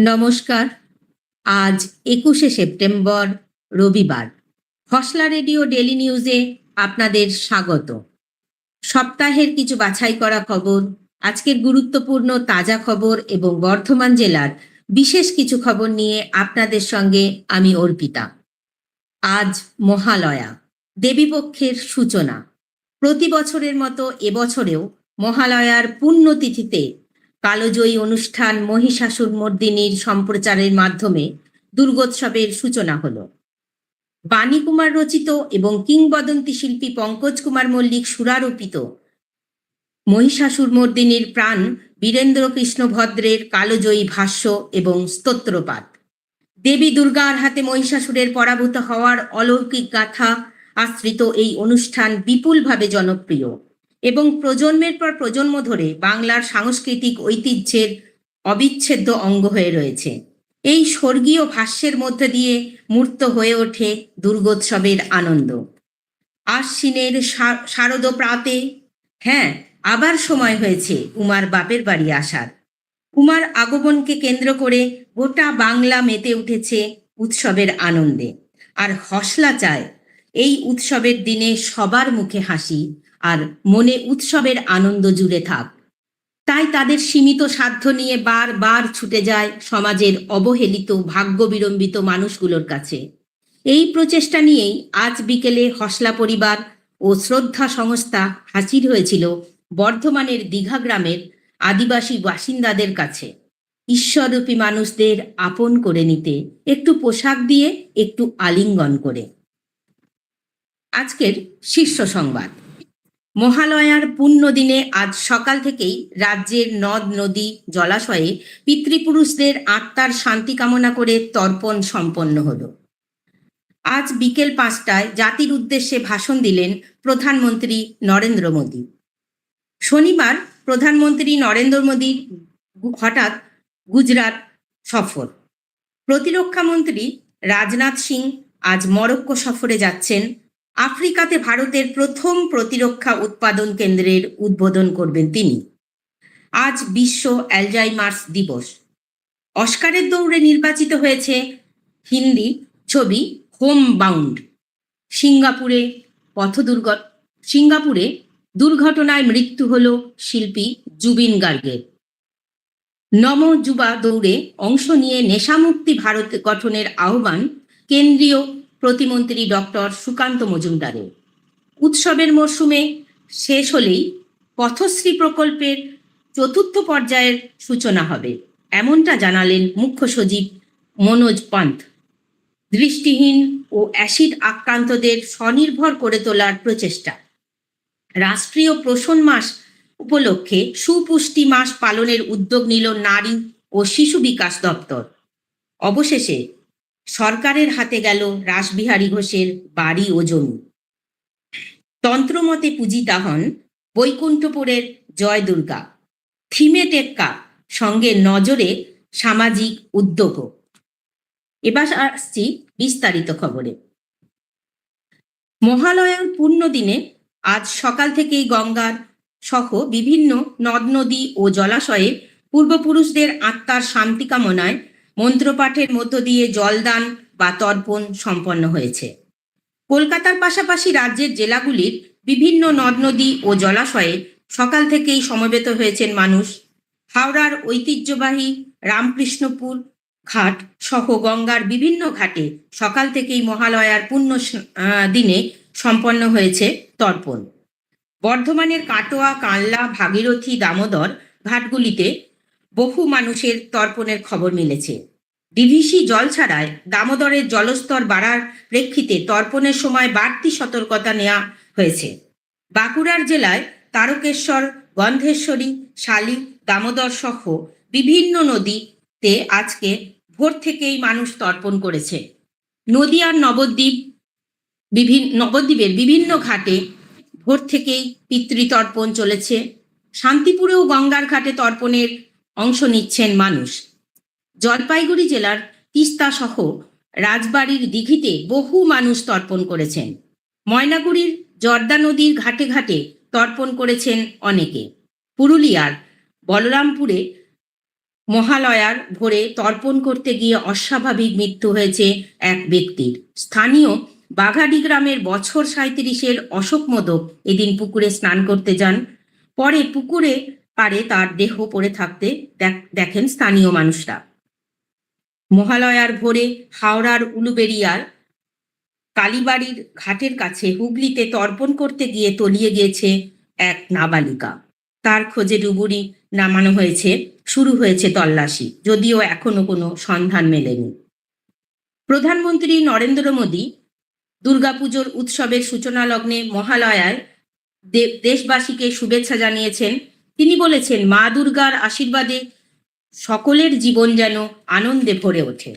নমস্কার। আজ একুশে সেপ্টেম্বর, রবিবার। ফসলা রেডিও ডেলি নিউজে আপনাদের স্বাগত। সপ্তাহের কিছু বাছাই করা খবর, আজকের গুরুত্বপূর্ণ তাজা খবর এবং বর্ধমান জেলার বিশেষ কিছু খবর নিয়ে আপনাদের সঙ্গে আমি অর্পিতা। আজ মহালয়া, দেবীপক্ষের সূচনা। প্রতি বছরের মতো এবছরেও মহালয়ার পুণ্যতিথিতে কালোজয়ী অনুষ্ঠান মহিষাসুর মর্দিনীর সম্প্রচারের মাধ্যমে দুর্গোৎসবের সূচনা হলো। বাণী কুমার রচিত এবং কিংবদন্তি শিল্পী পঙ্কজ কুমার মল্লিক সুরারোপিত মহিষাসুর মর্দিনীর প্রাণ বীরেন্দ্র কৃষ্ণ ভদ্রের কালোজয়ী ভাষ্য এবং স্তোত্রপাত। দেবী দুর্গার হাতে মহিষাসুরের পরাভূত হওয়ার অলৌকিক গাথা আশ্রিত এই অনুষ্ঠান বিপুলভাবে জনপ্রিয়। এবং প্রজন্মের পর প্রজন্ম ধরে বাংলার সাংস্কৃতিক ঐতিহ্যের অবিচ্ছেদ্য অঙ্গ হয়ে রয়েছে। এই স্বর্গীয় ভাষ্যের মধ্যে দিয়ে মূর্ত হয়ে ওঠে দুর্গোৎসবের আনন্দ। আশ্বিনের শারদ প্রাতে হ্যাঁ আবার সময় হয়েছে উমার বাপের বাড়ি আসার। উমার আগমনকে কেন্দ্র করে গোটা বাংলা মেতে উঠেছে উৎসবের আনন্দে। আর হসলা চায়, এই উৎসবের দিনে সবার মুখে হাসি আর মনে উৎসবের আনন্দ জুড়ে থাক। তাই তাদের সীমিত সাধ্য নিয়ে বারবার ছুটে যায় সমাজের অবহেলিত ভাগ্য বিড়ম্বিত মানুষগুলোর কাছে। এই প্রচেষ্টা নিয়েই আজ বিকেলে হসলা পরিবার ও শ্রদ্ধা সংস্থা হাজির হয়েছিল বর্ধমানের দীঘা গ্রামের আদিবাসী বাসিন্দাদের কাছে। ঈশ্বররূপী মানুষদের আপন করে নিতে, একটু পোশাক দিয়ে, একটু আলিঙ্গন করে। আজকের শীর্ষ সংবাদ। মহালয়ার পুণ্য দিনে আজ সকাল থেকেই রাজ্যের নদ, নদী, জলাশয়ে পিতৃপুরুষদের আত্মার শান্তি কামনা করে তর্পণ সম্পন্ন হলো। আজ বিকেল পাঁচটায় জাতির উদ্দেশ্যে ভাষণ দিলেন প্রধানমন্ত্রী নরেন্দ্র মোদী। শনিবার প্রধানমন্ত্রী নরেন্দ্র মোদীর হঠাৎ গুজরাট সফর। প্রতিরক্ষা মন্ত্রী রাজনাথ সিং আজ মরক্কো সফরে যাচ্ছেন আফ্রিকাতে ভারতের প্রথম প্রতিরক্ষা উৎপাদন কেন্দ্রের উদ্বোধন করবেন তিনি। আজ বিশ্ব অ্যালজাইমার্স দিবস। অস্কারের দৌড়ে নির্বাচিত হয়েছে হিন্দি ছবি হোম বাউন্ড সিঙ্গাপুরে পথ সিঙ্গাপুরে দুর্ঘটনায় মৃত্যু হল শিল্পী জুবিন গার্গের নম যুবা দৌড়ে অংশ নিয়ে নেশামুক্তি ভারত গঠনের আহ্বান কেন্দ্রীয় প্রতিমন্ত্রী ডক্টর সুকান্ত মজুমদারের। উৎসবের মরশুমে শেষ হলেই পথশ্রী প্রকল্পের চতুর্থ পর্যায়ের সূচনা হবে, এমনটা জানালেন মুখ্য সচিব মনোজ পান্থ। দৃষ্টিহীন ও অ্যাসিড আক্রান্তদের স্বনির্ভর করে তোলার প্রচেষ্টা। রাষ্ট্রীয় পোষণ মাস উপলক্ষে সুপুষ্টি মাস পালনের উদ্যোগ নিল নারী ও শিশু বিকাশ দপ্তর। অবশেষে সরকারের হাতে গেল রাসবিহারী ঘোষের বাড়ি ও জমি। তন্ত্রমতে পূজিতা হন বৈকুণ্ঠপুরের জয় দুর্গা। থিমে টেক্কা, সঙ্গে নজরে সামাজিক উদ্যোগও এবার আসছি বিস্তারিত খবরে। মহালয়ার পূর্ণ দিনে আজ সকাল থেকেই গঙ্গার সহ বিভিন্ন নদ নদী ও জলাশয়ে পূর্বপুরুষদের আত্মার শান্তি কামনায় মন্ত্রপাঠের মধ্য দিয়ে জলদান বা তর্পণ সম্পন্ন হয়েছে। কলকাতার পাশাপাশি রাজ্যের জেলাগুলির বিভিন্ন নদ নদী ও জলাশয়ে সকাল থেকেই সমবেত হয়েছেন মানুষ। হাওড়ার ঐতিহ্যবাহী রামকৃষ্ণপুর ঘাট সহ গঙ্গার বিভিন্ন ঘাটে সকাল থেকেই মহালয়ার আহ, দিনে সম্পন্ন হয়েছে তর্পণ। বর্ধমানের কাটোয়া কানলা ভাগীরথী দামোদর ঘাটগুলিতে বহু মানুষের তর্পণের খবর মিলেছে। ডিভিসি জল ছাড়ায় দামোদরের জলস্তর বাড়ার প্রেক্ষিতে তর্পণের সময় বাড়তি সতর্কতা নেওয়া হয়েছে। বাঁকুড়ার জেলায় তারকেশ্বর, গন্ধেশ্বরী, শালি, দামোদর সহ বিভিন্ন নদীতে আজকে ভোর থেকেই মানুষ তর্পণ করেছে। নদীয়ার নবদ্বীপ বিভিন্ন নবদ্বীপের বিভিন্ন ঘাটে ভোর থেকেই পিতৃতর্পণ চলেছে। শান্তিপুরেও গঙ্গার ঘাটে তর্পণের অংশ নিচ্ছেন মানুষ। জলপাইগুড়ি জেলার তিস্তা সহ রাজবাড়ির দিঘিতে বহু মানুষ তর্পণ করেছেন। ময়নাগুড়ির জর্দা নদীর ঘাটে ঘাটে তর্পণ করেছেন অনেকে। পুরুলিয়ার বলরামপুরে মহালয়ার ভোরে তর্পণ করতে গিয়ে অস্বাভাবিক মৃত্যু হয়েছে এক ব্যক্তির। স্থানীয় বাঘাডি গ্রামের বছর সাঁত্রিশের অশোক মোদক এদিন পুকুরে স্নান করতে যান। পরে পুকুরে পারে তার দেহ পড়ে থাকতে দেখ- দেখেন স্থানীয় মানুষরা। মহালয়ার ভোরে হাওড়ার উলুবেরিয়ার কালীবাড়ির ঘাটের কাছে হুগলিতে তর্পণ করতে গিয়ে তলিয়ে গিয়েছে এক নাবালিকা। তার খোঁজে ডুবুরি নামানো হয়েছে, শুরু হয়েছে তল্লাশি, যদিও এখনও কোনো সন্ধান মেলেনি। প্রধানমন্ত্রী নরেন্দ্র মোদী দুর্গাপুজোর উৎসবের সূচনা লগ্নে মহালয়ায় দেশবাসীকে শুভেচ্ছা জানিয়েছেন তিনি বলেছেন, মা দুর্গার আশীর্বাদে সকলের জীবন যেন আনন্দে ভরে ওঠে।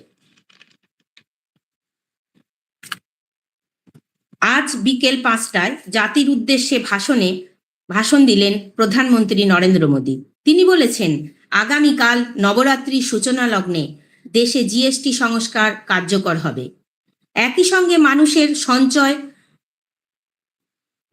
আজ বিকেল পাঁচটায় জাতির উদ্দেশ্যে ভাষণে ভাষণ দিলেন প্রধানমন্ত্রী নরেন্দ্র মোদী। তিনি বলেছেন, আগামীকাল নবরাত্রির সূচনা লগ্নে দেশে জিএসটি সংস্কার কার্যকর হবে। একই সঙ্গে মানুষের সঞ্চয়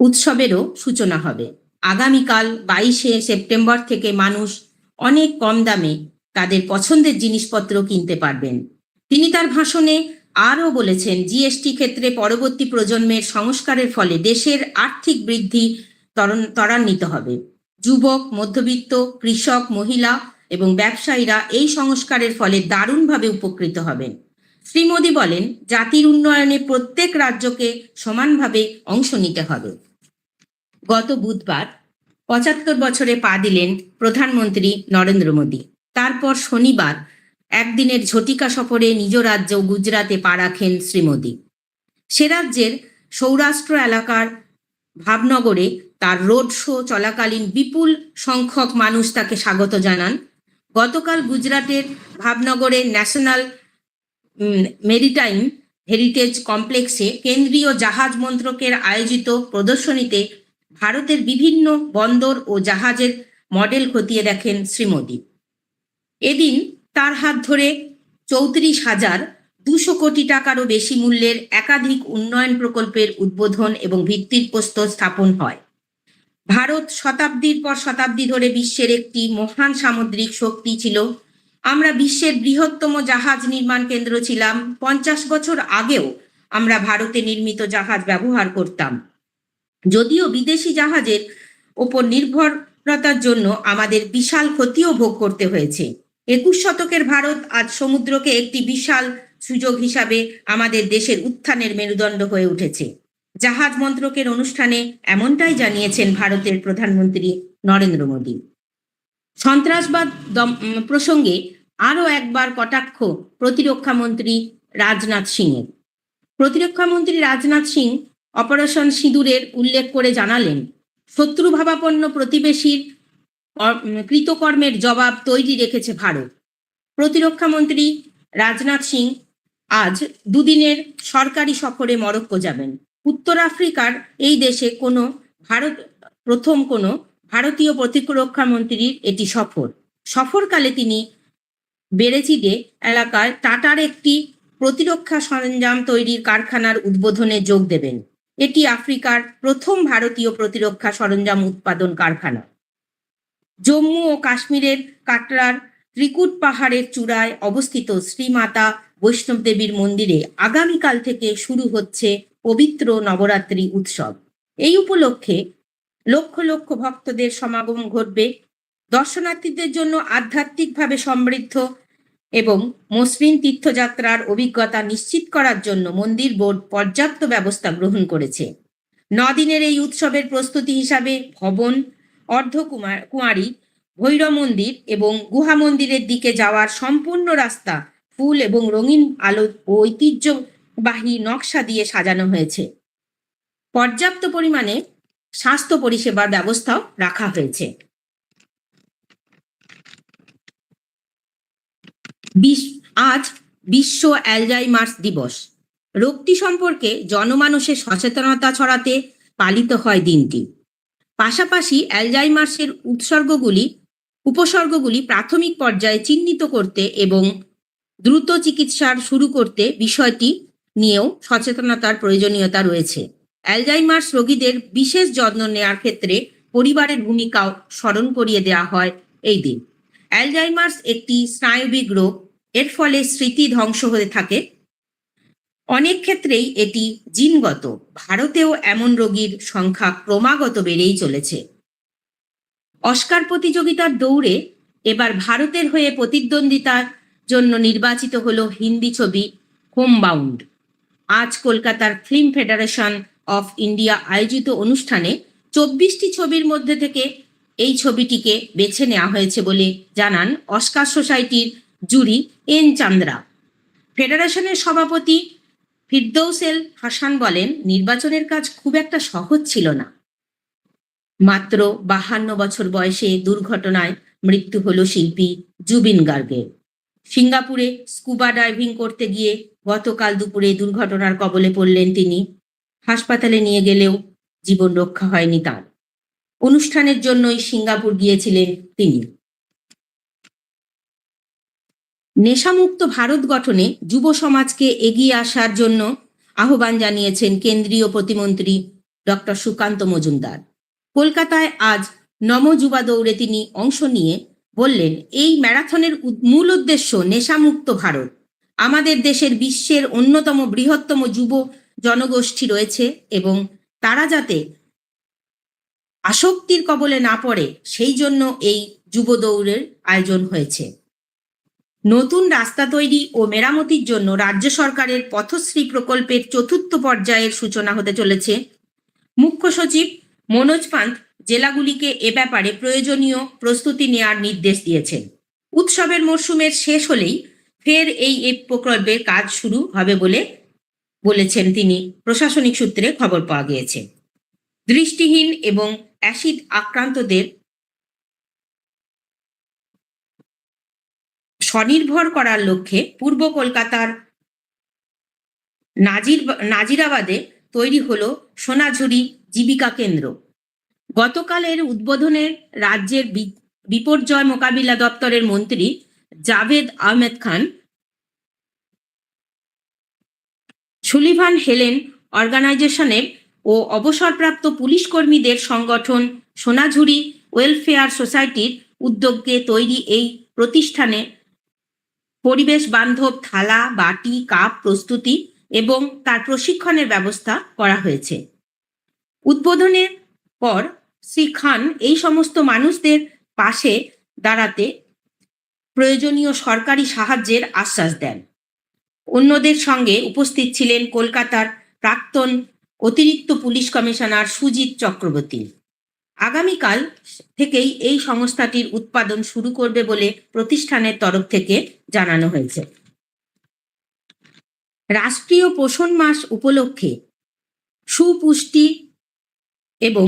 উৎসবেরও সূচনা হবে। আগামীকাল বাইশে সেপ্টেম্বর থেকে মানুষ অনেক কম দামে তাদের পছন্দের জিনিসপত্র কিনতে পারবেন। তিনি তার ভাষণে আরও বলেছেন, জিএসটি ক্ষেত্রে পরবর্তী প্রজন্মের সংস্কারের ফলে দেশের আর্থিক বৃদ্ধি ত্বরান্বিত হবে। যুবক, মধ্যবিত্ত, কৃষক, মহিলা এবং ব্যবসায়ীরা এই সংস্কারের ফলে দারুণভাবে উপকৃত হবেন। শ্রী মোদী বলেন, জাতির উন্নয়নে প্রত্যেক রাজ্যকে সমানভাবে অংশ নিতে হবে। গত বুধবার পঁচাত্তর বছরে পা দিলেন প্রধানমন্ত্রী নরেন্দ্র মোদী। তারপর শনিবার একদিনের ঝটিকা সফরে নিজ রাজ্য গুজরাতে পা রাখেন শ্রী মোদী। সে রাজ্যের সৌরাষ্ট্র এলাকার ভাবনগরে তার রোড শো চলাকালীন বিপুল সংখ্যক মানুষ তাকে স্বাগত জানান। গতকাল গুজরাটের ভাবনগরে ন্যাশনাল মেরিটাইম হেরিটেজ কমপ্লেক্সে কেন্দ্রীয় জাহাজ মন্ত্রকের আয়োজিত প্রদর্শনীতে ভারতের বিভিন্ন বন্দর ও জাহাজের মডেল খতিয়ে দেখেন শ্রী মোদী। এদিন তার হাত ধরে চৌত্রিশ হাজার দুশো কোটি টাকারও বেশি মূল্যের একাধিক উন্নয়ন প্রকল্পের উদ্বোধন এবং ভিত্তির প্রস্তর স্থাপন হয়। ভারত শতাব্দীর পর শতাব্দী ধরে বিশ্বের একটি মহান সামুদ্রিক শক্তি ছিল। আমরা বিশ্বের বৃহত্তম জাহাজ নির্মাণ কেন্দ্র ছিলাম। পঞ্চাশ বছর আগেও আমরা ভারতে নির্মিত জাহাজ ব্যবহার করতাম। যদিও বিদেশি জাহাজের ওপর নির্ভরতার জন্য আমাদের বিশাল ক্ষতিও ভোগ করতে হয়েছে। একুশ শতকের ভারত আজ সমুদ্রকে একটি বিশাল সুযোগ হিসাবে আমাদের দেশের উত্থানের মেরুদণ্ড হয়ে উঠেছে। জাহাজ মন্ত্রকের অনুষ্ঠানে এমনটাই জানিয়েছেন ভারতের প্রধানমন্ত্রী নরেন্দ্র মোদী। সন্ত্রাসবাদ প্রসঙ্গে আরও একবার কটাক্ষ প্রতিরক্ষা মন্ত্রী রাজনাথ সিংয়ের। প্রতিরক্ষা মন্ত্রী রাজনাথ সিং অপারেশন সিঁদুরের উল্লেখ করে জানালেন, শত্রুভাবাপন্ন প্রতিবেশীর কৃতকর্মের জবাব তৈরি রেখেছে ভারত। প্রতিরক্ষা মন্ত্রী রাজনাথ সিং আজ দুদিনের সরকারি সফরে মরক্কো যাবেন। উত্তর আফ্রিকার এই দেশে কোনো ভারত, প্রথম কোনো ভারতীয় প্রতিরক্ষা মন্ত্রীর এটি সফর। সফরকালে তিনি বেরেচিডে এলাকায় টাটার একটি প্রতিরক্ষা সরঞ্জাম তৈরির কারখানার উদ্বোধনে যোগ দেবেন। এটি আফ্রিকার প্রথম ভারতীয় প্রতিরক্ষা সরঞ্জাম উৎপাদন কারখানা। জম্মু ও কাশ্মীরের কাটরার ত্রিকুট পাহাড়ের চূড়ায় অবস্থিত শ্রীমাতা বৈষ্ণব দেবীর মন্দিরে আগামীকাল থেকে শুরু হচ্ছে পবিত্র নবরাত্রি উৎসব। এই উপলক্ষে লক্ষ লক্ষ ভক্তদের সমাগম ঘটবে। দর্শনার্থীদের জন্য আধ্যাত্মিকভাবে সমৃদ্ধ এবং মসৃণ তীর্থযাত্রার অভিজ্ঞতা নিশ্চিত করার জন্য মন্দির বোর্ড পর্যাপ্ত ব্যবস্থা গ্রহণ করেছে। নদিনের এই উৎসবের প্রস্তুতি হিসাবে ভবন, অর্ধকুমার, কুঁয়ারি, ভৈরব মন্দির এবং গুহা মন্দিরের দিকে যাওয়ার সম্পূর্ণ রাস্তা ফুল এবং রঙিন আলো ও ঐতিহ্যবাহী নকশা দিয়ে সাজানো হয়েছে। পর্যাপ্ত পরিমাণে স্বাস্থ্য পরিষেবার ব্যবস্থাও রাখা হয়েছে। আজ বিশ্ব অ্যালজাইমার্স দিবস। রোগটি সম্পর্কে জনমানসে সচেতনতা ছড়াতে পালিত হয় দিনটি। পাশাপাশি অ্যালজাইমার্সের উৎসর্গগুলি, উপসর্গগুলি প্রাথমিক পর্যায়ে চিহ্নিত করতে এবং দ্রুত চিকিৎসার শুরু করতে বিষয়টি নিয়েও সচেতনতার প্রয়োজনীয়তা রয়েছে। অ্যালজাইমার্স রোগীদের বিশেষ যত্ন নেওয়ার ক্ষেত্রে পরিবারের ভূমিকাও স্মরণ করিয়ে দেওয়া হয় এই দিন। অ্যালজাইমার্স একটি স্নায়বিক রোগ। এর ফলে স্মৃতি ধ্বংস হয়ে থাকে। অনেক ক্ষেত্রেই এটি জিনগত। ভারতেও এমন রোগীর সংখ্যা ক্রমাগত বেড়েই চলেছে। অস্কার প্রতিযোগিতার দৌড়ে এবার ভারতের হয়ে প্রতিদ্বন্দ্বিতার জন্য নির্বাচিত হলো হিন্দি ছবি হোমবাউন্ড। আজ কলকাতার ফিল্ম ফেডারেশন অফ ইন্ডিয়া আয়োজিত অনুষ্ঠানে চব্বিশটি ছবির মধ্যে থেকে এই ছবিটিকে বেছে নেওয়া হয়েছে বলে জানান অস্কার সোসাইটির জুরি এন চান্দ্রা। ফেডারেশনের সভাপতি ফিরদৌসেল হাসান বলেন, নির্বাচনের কাজ খুব একটা সহজ ছিল না। মাত্র বাহান্ন বছর বয়সে দুর্ঘটনায় মৃত্যু হল শিল্পী জুবিন গার্গের। সিঙ্গাপুরে স্কুবা ডাইভিং করতে গিয়ে গতকাল দুপুরে দুর্ঘটনার কবলে পড়লেন তিনি। হাসপাতালে নিয়ে গেলেও জীবন রক্ষা হয়নি তার। অনুষ্ঠানের জন্যই সিঙ্গাপুর গিয়েছিলেন তিনি। নেশামুক্ত ভারত গঠনে যুব সমাজকে এগিয়ে আসার জন্য আহ্বান জানিয়েছেন কেন্দ্রীয় প্রতিমন্ত্রী ডক্টর সুকান্ত মজুমদার। কলকাতায় আজ নমযুবা দৌড়ে তিনি অংশ নিয়ে বললেন, এই ম্যারাথনের মূল উদ্দেশ্য নেশামুক্ত ভারত। আমাদের দেশের বিশ্বের অন্যতম বৃহত্তম যুব জনগোষ্ঠী রয়েছে এবং তারা যাতে আসক্তির কবলে না পড়ে সেই জন্য এই যুব দৌড়ের আয়োজন হয়েছে। নতুন রাস্তা তৈরি ও মেরামতির জন্য রাজ্য সরকারের পথশ্রী প্রকল্পের চতুর্থ পর্যায়ের সূচনা হতে চলেছে। মুখ্য সচিব মনোজ পান্ত জেলাগুলিকে এ ব্যাপারে প্রয়োজনীয় প্রস্তুতি নেওয়ার নির্দেশ দিয়েছেন। উৎসবের মরশুমের শেষ হলেই ফের এই প্রকল্পের কাজ শুরু হবে বলে বলেছেন তিনি। প্রশাসনিক সূত্রে খবর পাওয়া গিয়েছে। দৃষ্টিহীন এবং অ্যাসিড আক্রান্তদের স্বনির্ভর করার লক্ষ্যে পূর্ব কলকাতার নাজির নাজিরাবাদে তৈরি হলো সোনাঝুরি জীবিকা কেন্দ্র। গতকালের উদ্বোধনে রাজ্যের বিপর্যয় মোকাবিলা দপ্তরের মন্ত্রী জাভেদ আহমেদ খান, সুলিভান হেলেন অর্গানাইজেশনের ও অবসরপ্রাপ্ত পুলিশ কর্মীদের সংগঠন সোনাঝুরি ওয়েলফেয়ার সোসাইটির উদ্যোগে তৈরি এই প্রতিষ্ঠানে পরিবেশ বান্ধব থালা, বাটি, কাপ প্রস্তুতি এবং তার প্রশিক্ষণের ব্যবস্থা করা হয়েছে। উদ্বোধনের পর শ্রী খান এই সমস্ত মানুষদের পাশে দাঁড়াতে প্রয়োজনীয় সরকারি সাহায্যের আশ্বাস দেন। অন্যদের সঙ্গে উপস্থিত ছিলেন কলকাতার প্রাক্তন অতিরিক্ত পুলিশ কমিশনার সুজিত চক্রবর্তী। আগামীকাল থেকেই এই সংস্থাটির উৎপাদন শুরু করবে বলে প্রতিষ্ঠানের তরফ থেকে জানানো হয়েছে। রাষ্ট্রীয় পোষণ মাস উপলক্ষে সুপুষ্টি এবং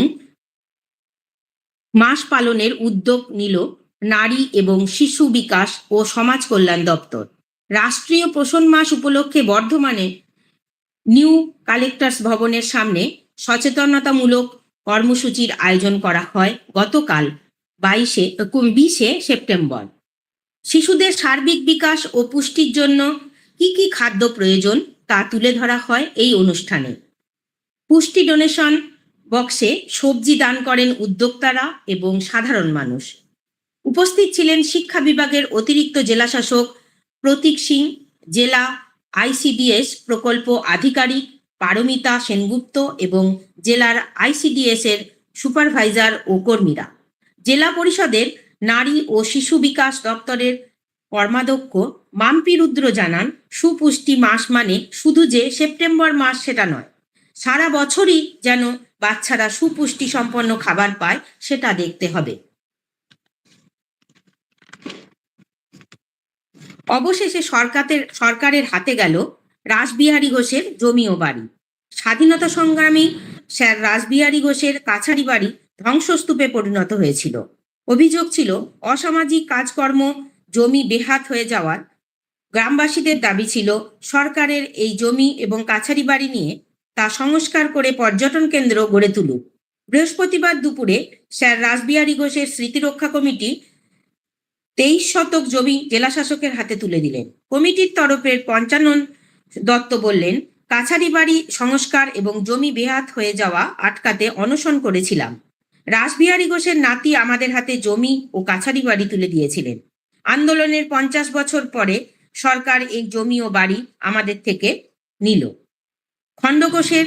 মাস পালনের উদ্যোগ নিল নারী এবং শিশু বিকাশ ও সমাজ কল্যাণ দপ্তর। রাষ্ট্রীয় পোষণ মাস উপলক্ষে বর্ধমানে নিউ কালেক্টরস ভবনের সামনে সচেতনতামূলক কর্মসূচির আয়োজন করা হয় গতকাল বাইশে বিশে সেপ্টেম্বর। শিশুদের সার্বিক বিকাশ ও পুষ্টির জন্য কি কি খাদ্য প্রয়োজন তা তুলে ধরা হয় এই অনুষ্ঠানে। পুষ্টি ডোনেশন বক্সে সবজি দান করেন উদ্যোক্তারা এবং সাধারণ মানুষ। উপস্থিত ছিলেন শিক্ষা বিভাগের অতিরিক্ত জেলাশাসক প্রতীক সিং, জেলা আইসিডিএস প্রকল্প আধিকারিক পারমিতা সেনগুপ্ত এবং জেলার আইসিডিএস এর সুপারভাইজার ও কর্মীরা। জেলা পরিষদের নারী ও শিশু বিকাশ দপ্তরের কর্মাধ্যক্ষ মাম্পি রুদ্র জানান, সুপুষ্টি মাস মানে শুধু যে সেপ্টেম্বর মাস সেটা নয়, সারা বছরই যেন বাচ্চারা সুপুষ্টি সম্পন্ন খাবার পায় সেটা দেখতে হবে। অবশেষে সরকারের সরকারের হাতে গেল রাসবিহারী ঘোষের জমি ও বাড়ি। স্বাধীনতা সংগ্রামী স্যার রাসবিহারী ঘোষের কাছারি বাড়ি ধ্বংসস্তূপে পরিণত হয়েছিল। অভিযোগ ছিল, অসামাজিক কাজকর্ম, জমি বেহাত হয়ে যাওয়ার। গ্রামবাসীদের দাবি ছিল, সরকারের এই জমি এবং কাছারি বাড়ি নিয়ে তা সংস্কার করে পর্যটন কেন্দ্র গড়ে তুলুক। বৃহস্পতিবার দুপুরে স্যার রাসবিহারী ঘোষের স্মৃতিরক্ষা কমিটি তেইশ শতক জমি জেলাশাসকের হাতে তুলে দিলেন। কমিটির তরফের পঞ্চানন দত্ত বললেন, কাছারি বাড়ি সংস্কার এবং জমি বেহাত হয়ে যাওয়া আটকাতে অনশন করেছিলাম। রাসবিহারী ঘোষের নাতি আমাদের হাতে জমি ও কাছারি বাড়ি তুলে দিয়েছিলেন। আন্দোলনের পঞ্চাশ বছর পরে সরকার এই জমি ও বাড়ি আমাদের থেকে নিল। খণ্ডঘোষের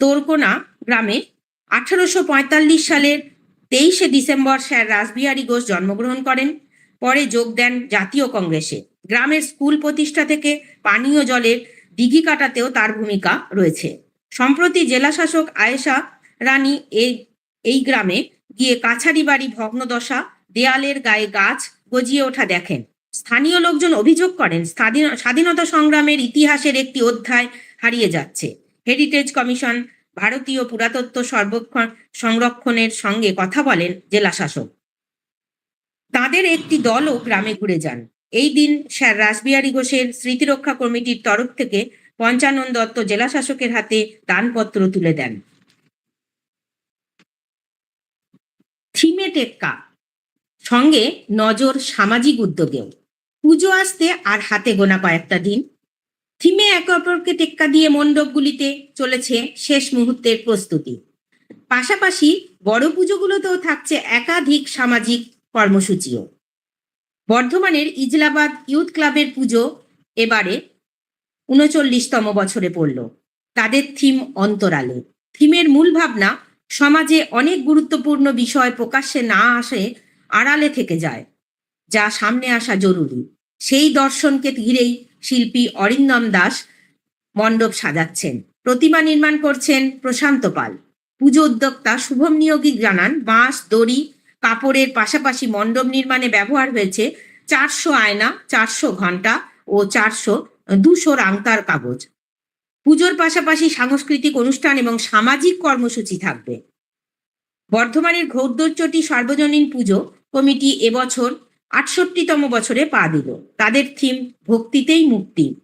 তোরকোনা গ্রামে আঠারোশো পঁয়তাল্লিশ সালের তেইশে ডিসেম্বর স্যার রাসবিহারী ঘোষ জন্মগ্রহণ করেন, পরে যোগ দেন জাতীয় কংগ্রেসে। গ্রামের স্কুল প্রতিষ্ঠা থেকে পানীয় জলের দিঘি কাটাতেও তার ভূমিকা রয়েছে। সম্প্রতি জেলাশাসক আয়েশা রানী এই এই গ্রামে গিয়ে কাছারি বাড়ি ভগ্নদশা দেয়ালের গায়ে গাছ গজিয়ে ওঠা দেখেন। স্থানীয় লোকজন অভিযোগ করেন, স্বাধীন- স্বাধীনতা সংগ্রামের ইতিহাসের একটি অধ্যায় হারিয়ে যাচ্ছে। হেরিটেজ কমিশন ভারতীয় পুরাতত্ত্ব সর্বক্ষণ সংরক্ষণের সঙ্গে কথা বলেন জেলা শাসক তাদের একটি দলও গ্রামে ঘুরে যান। এই দিন স্যার রাসবিহারী ঘোষের স্মৃতিরক্ষা কমিটির তরফ থেকে পঞ্চানন দত্ত জেলা শাসকের হাতে দানপত্র তুলে দেন। থিমে টেক্কা। সঙ্গে নজর সামাজিক উদ্যোগেও। পুজো আসতে আর হাতে গোনা কয়েকটা দিন। থিমে একে অপরকে টেক্কা দিয়ে মণ্ডপগুলিতে চলেছে শেষ মুহূর্তের প্রস্তুতি। পাশাপাশি বড় পুজোগুলোতেও থাকছে একাধিক সামাজিক কর্মসূচিও। বর্ধমানের ইজলাবাদ ইউথ ক্লাবের পুজো এবারে উনচল্লিশতম বছরে পড়ল। তাদের থিম অন্তরালে। থিমের মূল ভাবনা, সমাজে অনেক গুরুত্বপূর্ণ বিষয় প্রকাশ্যে না আসে আড়ালে থেকে যায়, যা সামনে আসা জরুরি। সেই দর্শনকে ঘিরেই শিল্পী অরিন্দম দাস মণ্ডপ সাজাচ্ছেন। প্রতিমা নির্মাণ করছেন প্রশান্ত পাল। পুজো উদ্যোক্তা শুভম নিয়োগী জানান, বাঁশ, দড়ি, কাপড়ের পাশাপাশি মণ্ডপ নির্মাণে ব্যবহার হয়েছে চারশো আয়না, চারশো ঘণ্টা ও চারশো, দুশো রাংতার কাগজ। পুজোর পাশাপাশি সাংস্কৃতিক অনুষ্ঠান এবং সামাজিক কর্মসূচি থাকবে। বর্ধমানের ঘৌদ্দরচটি সার্বজনীন পুজো কমিটি এবছর আটষট্টিতম বছরে পা দিল। তাদের থিম ভক্তিতেই মুক্তি।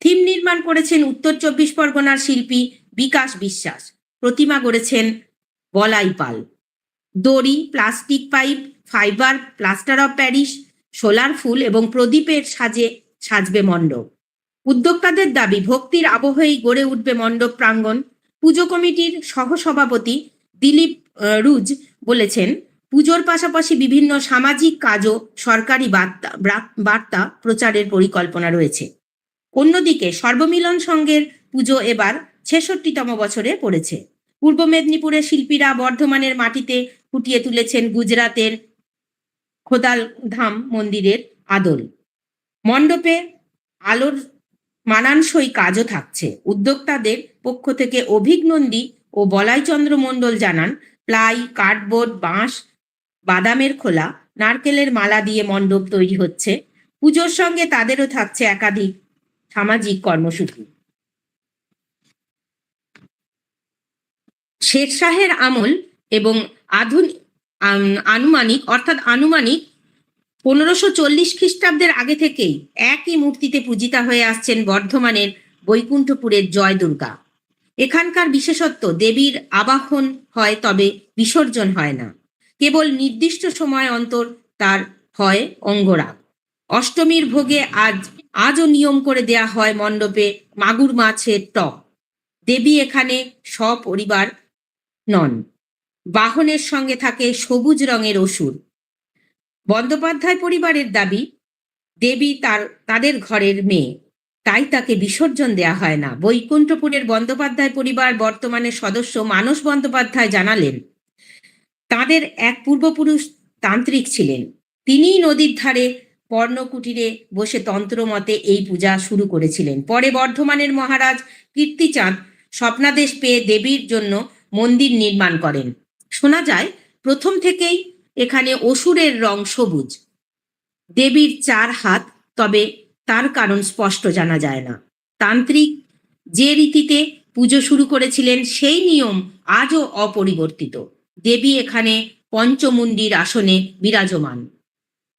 থিম নির্মাণ করেছেন উত্তর চব্বিশ পরগনার শিল্পী বিকাশ বিশ্বাস। প্রতিমা গড়েছেন বলাই পাল। দড়ি, plastic pipe, fibre, plaster of Paris, solar ফুল এবং প্রদীপের সাজে সাজবে মণ্ডপ। উদ্যোক্তাদের দাবি, ভক্তির আবহেই গড়ে উঠবে মণ্ডপ প্রাঙ্গণ। পুজো কমিটির সহসভাপতি দিলীপ রুজ বলেছেন পুজোর পাশাপাশি বিভিন্ন সামাজিক কাজও সরকারি বার্তা বার্তা প্রচারের পরিকল্পনা রয়েছে। অন্যদিকে সর্বমিলন সংঘের পুজো এবার ছেষট্টিতম বছরে পড়েছে। পূর্ব মেদিনীপুরের শিল্পীরা বর্ধমানের মাটিতে ফুটিয়ে তুলেছেন গুজরাতের খোদাল ধাম মন্দিরের আদল। মণ্ডপে আলোর মানানসই কাজও থাকছে। উদ্যোক্তাদের পক্ষ থেকে অভিক নন্দী ও বলাইচন্দ্র মণ্ডল জানান, প্লাই, কার্ডবোর্ড, বাঁশ বাদামের খোলা, নারকেলের মালা দিয়ে মণ্ডপ তৈরি হচ্ছে। পুজোর সঙ্গে তাদেরও থাকছে একাধিক সামাজিক কর্মসূচি। শেরশাহের আমল এবং আধুনিক আনুমানিক, অর্থাৎ আনুমানিক পনেরোশো চল্লিশ খ্রিস্টাব্দের আগে থেকেই একই মূর্তিতে পূজিতা হয়ে আসছেন বর্ধমানের বৈকুণ্ঠপুরের জয় দুর্গা। এখানকার বিশেষত্ব, দেবীর আবাহন হয় তবে বিসর্জন হয় না। কেবল নির্দিষ্ট সময় অন্তর তার হয় অঙ্গরাগ। অষ্টমীর ভোগে আজ, আজও নিয়ম করে দেয়া হয় মণ্ডপে মাগুর মাছের টক। দেবী এখানে সপরিবার নন। বাহনের সঙ্গে থাকে সবুজ রঙের অসুর। বন্দ্যোপাধ্যায় পরিবারের দাবি, দেবী তার, তাদের ঘরের মেয়ে। তাই তাকে বিসর্জন দেয়া হয় না। বৈকুণ্ঠপুরের বন্দ্যোপাধ্যায় পরিবার বর্তমানে সদস্য মানস বন্দ্যোপাধ্যায় জানালেন তাদের এক পূর্বপুরুষ তান্ত্রিক ছিলেন। তিনিই নদীর ধারে পর্ণকুটিরে বসে তন্ত্রমতে এই পূজা শুরু করেছিলেন। পরে বর্ধমানের মহারাজ কীর্তিচাঁদ স্বপ্নাদেশ পেয়ে দেবীর জন্য মন্দির নির্মাণ করেন। শোনা যায়, প্রথম থেকেই এখানে অসুরের রং সবুজ। দেবীর চার হাত, তবে তার কারণ স্পষ্ট জানা যায় না। তান্ত্রিক যে রীতিতে পুজো শুরু করেছিলেন, সেই নিয়ম আজও অপরিবর্তিত। দেবী এখানে পঞ্চমুণ্ডির আসনে বিরাজমান।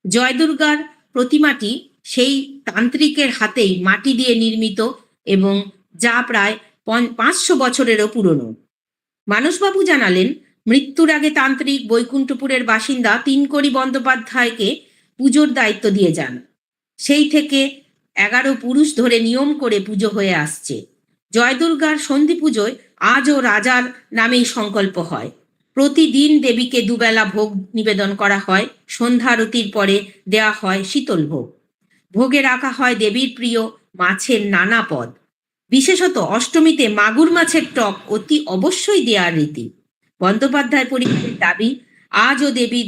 জয়দুর্গার প্রতিমাটি সেই তান্ত্রিকের হাতেই মাটি দিয়ে নির্মিত এবং যা প্রায় পাঁচশো বছরেরও পুরনো। মানসবাবু জানালেন, মৃত্যুর আগে তান্ত্রিক বৈকুণ্ঠপুরের বাসিন্দা তিনকড়ি বন্দ্যোপাধ্যায়কে পুজোর দায়িত্ব দিয়ে যান। সেই থেকে এগারো পুরুষ ধরে নিয়ম করে পুজো হয়ে আসছে। জয়দুর্গার সন্ধি পুজোয় আজও রাজার নামেই সংকল্প হয়। প্রতিদিন দেবীকে দুবেলা ভোগ নিবেদন করা হয়, সন্ধ্যা আরতির পরে দেওয়া হয় শীতল ভোগ। ভোগে রাখা হয় দেবীর প্রিয় মাছের নানা পদ। বিশেষত অষ্টমীতে মাগুর মাছের টক অতি অবশ্যই দেওয়ার রীতি। বন্দ্যোপাধ্যায় পরিবারের দাবি, আজও দেবী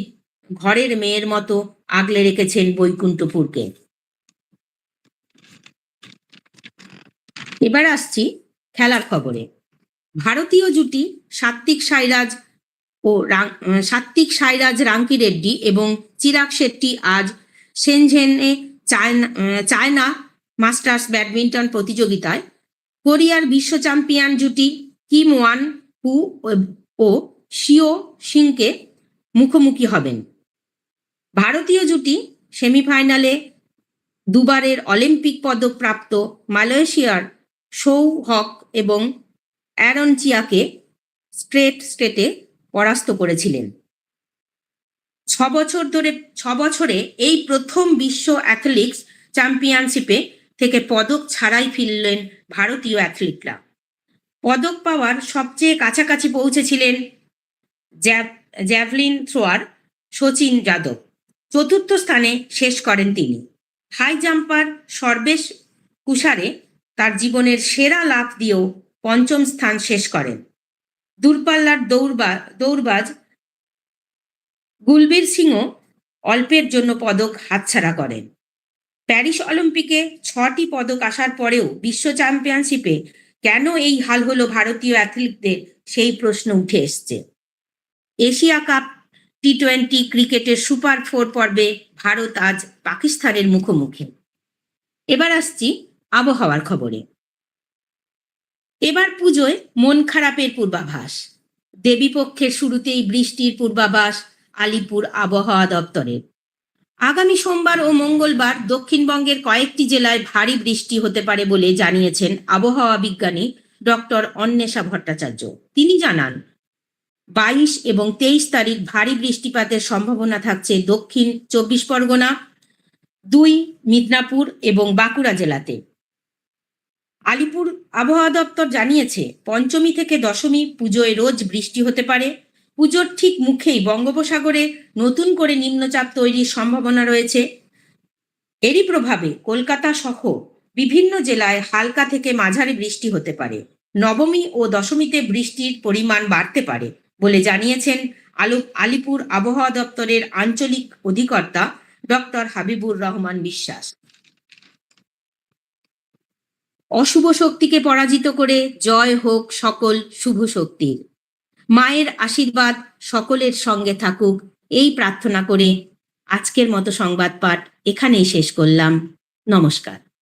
ঘরের মেয়ের মতো আগলে রেখেছেন বৈকুণ্ঠপুরকে। এবার আসছি খেলার খবরে। ভারতীয় জুটি সাত্বিক সাইরাজ ও সাত্বিক সাইরাজ রাঙ্কি রেড্ডি এবং চিরাগ শেট্টি আজ সেনঝেনে চায়না চায়না মাস্টার্স ব্যাডমিন্টন প্রতিযোগিতায়। কোরিয়ার বিশ্ব চ্যাম্পিয়ন জুটি কিম ওয়ান হু ও- শিও সিংকে মুখোমুখি হবেন। ভারতীয় জুটি সেমিফাইনালে দুবারের অলিম্পিক পদক প্রাপ্ত মালয়েশিয়ার সৌ হক এবং অ্যারন চিয়াকে স্ট্রেট স্টেটে পরাস্ত করেছিলেন। ছ বছর ধরে, ছ বছরে এই প্রথম বিশ্ব অ্যাথলেটিক্স চ্যাম্পিয়নশিপে থেকে পদক ছাড়াই ফিরলেন ভারতীয় অ্যাথলিটরা পদক পাওয়ার সবচেয়ে কাছাকাছি পৌঁছেছিলেন jav- javelin thrower Sachin Yadav. চতুর্থ স্থানে শেষ করেন তিনি। হাই জাম্পার সর্বেশ কুষারে তার জীবনের সেরা লাফ দিয়েও পঞ্চম স্থান শেষ করেন। দূরপাল্লার দৌড়বা, দৌড়বাজ গুলবীর সিংও অল্পের জন্য পদক হাতছাড়া করেন। প্যারিস অলিম্পিকে ছটি পদক আসার পরেও বিশ্ব চ্যাম্পিয়নশিপে কেন এই হাল হলো ভারতীয় অ্যাথলিটদের সেই প্রশ্ন উঠে এসছে। এশিয়া কাপ টি টোয়েন্টি ক্রিকেটের সুপার ফোর পর্বে ভারত আজ পাকিস্তানের মুখোমুখি। এবার আসছি আবহাওয়ার খবরে। এবার পুজোয় মন খারাপের পূর্বাভাস। দেবীপক্ষের শুরুতেই বৃষ্টির পূর্বাভাস আলিপুর আবহাওয়া দপ্তরের। আগামী সোমবার ও মঙ্গলবার দক্ষিণবঙ্গের কয়েকটি জেলায় ভারী বৃষ্টি হতে পারে বলে জানিয়েছেন আবহাওয়া বিজ্ঞানী ডক্টর অন্বেষা ভট্টাচার্য। তিনি জানান, বাইশ এবং তেইশ তারিখ ভারী বৃষ্টিপাতের সম্ভাবনা থাকছে দক্ষিণ চব্বিশ পরগনা, দুই মিদনাপুর এবং বাঁকুড়া জেলাতে। আলিপুর আবহাওয়া দপ্তর জানিয়েছে, পঞ্চমী থেকে দশমী পুজোয় রোজ বৃষ্টি হতে পারে। পুজোর ঠিক মুখেই বঙ্গোপসাগরে নতুন করে নিম্নচাপ তৈরির সম্ভাবনা রয়েছে। এরই প্রভাবে কলকাতা সহ বিভিন্ন জেলায় হালকা থেকে মাঝারি বৃষ্টি হতে পারে। নবমী ও দশমীতে বৃষ্টির পরিমাণ বাড়তে পারে বলে জানিয়েছেন আলু, আলিপুর আবহাওয়া দপ্তরের আঞ্চলিক অধিকর্তা ডক্টর হাবিবুর রহমান বিশ্বাস। অশুভ শক্তিকে পরাজিত করে জয় হোক সকল শুভ শক্তির। মায়ের আশীর্বাদ সকলের সঙ্গে থাকুক, এই প্রার্থনা করে আজকের মতো সংবাদ পাঠ এখানেই শেষ করলাম। নমস্কার।